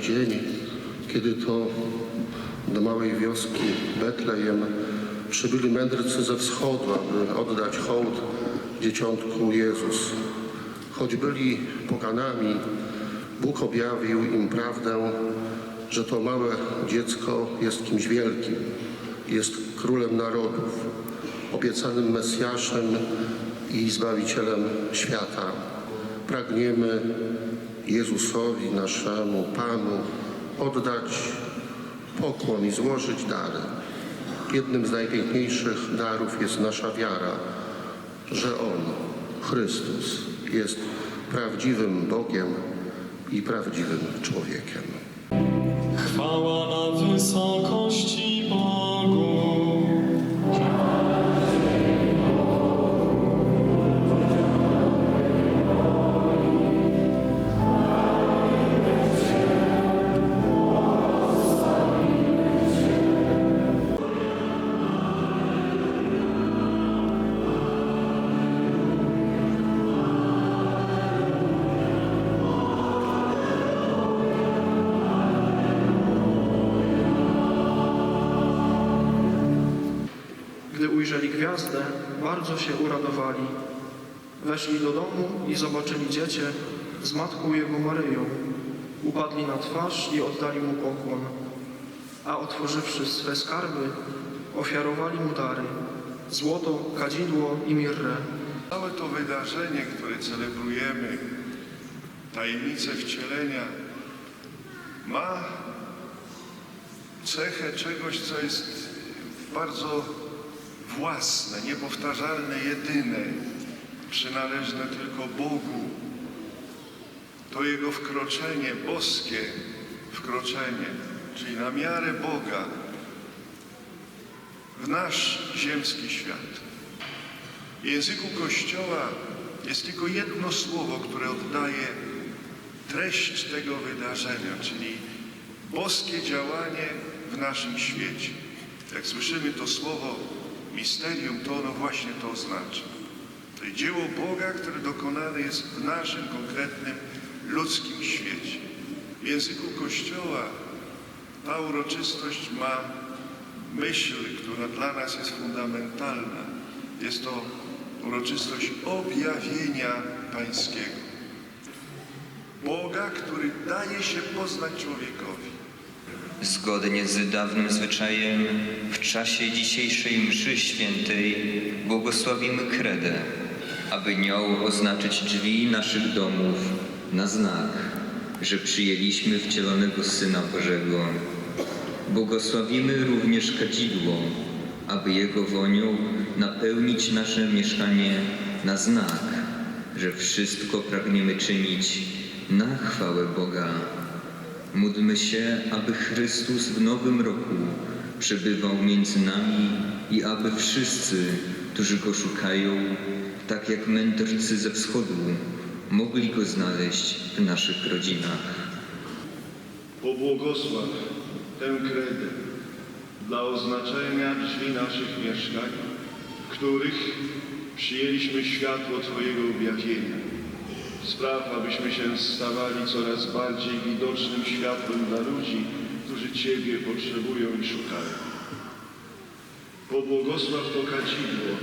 dzień, kiedy to do małej wioski Betlejem przybyli mędrcy ze wschodu, aby oddać hołd dzieciątku Jezus. Choć byli poganami, Bóg objawił im prawdę, że to małe dziecko jest kimś wielkim, jest królem narodów, obiecanym Mesjaszem i Zbawicielem świata. Pragniemy Jezusowi, naszemu Panu, oddać pokłon i złożyć dary. Jednym z najpiękniejszych darów jest nasza wiara, że On, Chrystus, jest prawdziwym Bogiem i prawdziwym człowiekiem. Chwała ujrzeli gwiazdę, bardzo się uradowali. Weszli do domu i zobaczyli dziecię z matką jego Maryją. Upadli na twarz i oddali mu pokłon. A otworzywszy swe skarby, ofiarowali mu dary. Złoto, kadzidło i mirrę. Całe to wydarzenie, które celebrujemy, tajemnicę wcielenia, ma cechę czegoś, co jest bardzo własne, niepowtarzalne, jedyne, przynależne tylko Bogu. To Jego wkroczenie, boskie wkroczenie, czyli na miarę Boga w nasz ziemski świat. W języku Kościoła jest tylko jedno słowo, które oddaje treść tego wydarzenia, czyli boskie działanie w naszym świecie. Jak słyszymy to słowo misterium, to ono właśnie to oznacza. To jest dzieło Boga, które dokonane jest w naszym konkretnym ludzkim świecie. W języku Kościoła ta uroczystość ma myśl, która dla nas jest fundamentalna. Jest to uroczystość objawienia Pańskiego. Boga, który daje się poznać człowiekowi. Zgodnie z dawnym zwyczajem, w czasie dzisiejszej mszy świętej błogosławimy kredę, aby nią oznaczyć drzwi naszych domów na znak, że przyjęliśmy wcielonego Syna Bożego. Błogosławimy również kadzidło, aby jego wonią napełnić nasze mieszkanie na znak, że wszystko pragniemy czynić na chwałę Boga. Módlmy się, aby Chrystus w nowym roku przebywał między nami i aby wszyscy, którzy Go szukają, tak jak mędrcy ze wschodu, mogli Go znaleźć w naszych rodzinach. Pobłogosław tę kredę dla oznaczenia drzwi naszych mieszkań, w których przyjęliśmy światło Twojego objawienia. Spraw, abyśmy się stawali coraz bardziej widocznym światłem dla ludzi, którzy Ciebie potrzebują i szukają. Pobłogosław to kadzidło,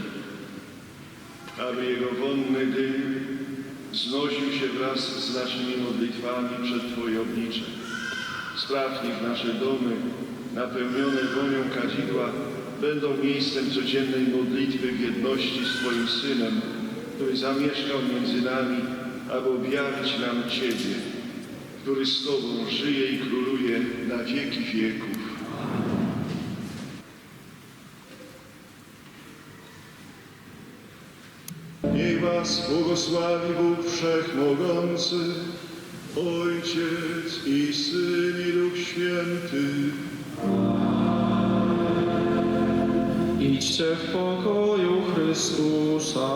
aby jego wonny dym znosił się wraz z naszymi modlitwami przed Twoje oblicze. Spraw niech nasze domy, napełnione wonią kadzidła, będą miejscem codziennej modlitwy w jedności z Twoim Synem, który zamieszkał między nami, aby objawić nam Ciebie, który z Tobą żyje i króluje na wieki wieków. Niech Was błogosławi Bóg Wszechmogący, Ojciec i Syn i Duch Święty. Idźcie w pokoju Chrystusa.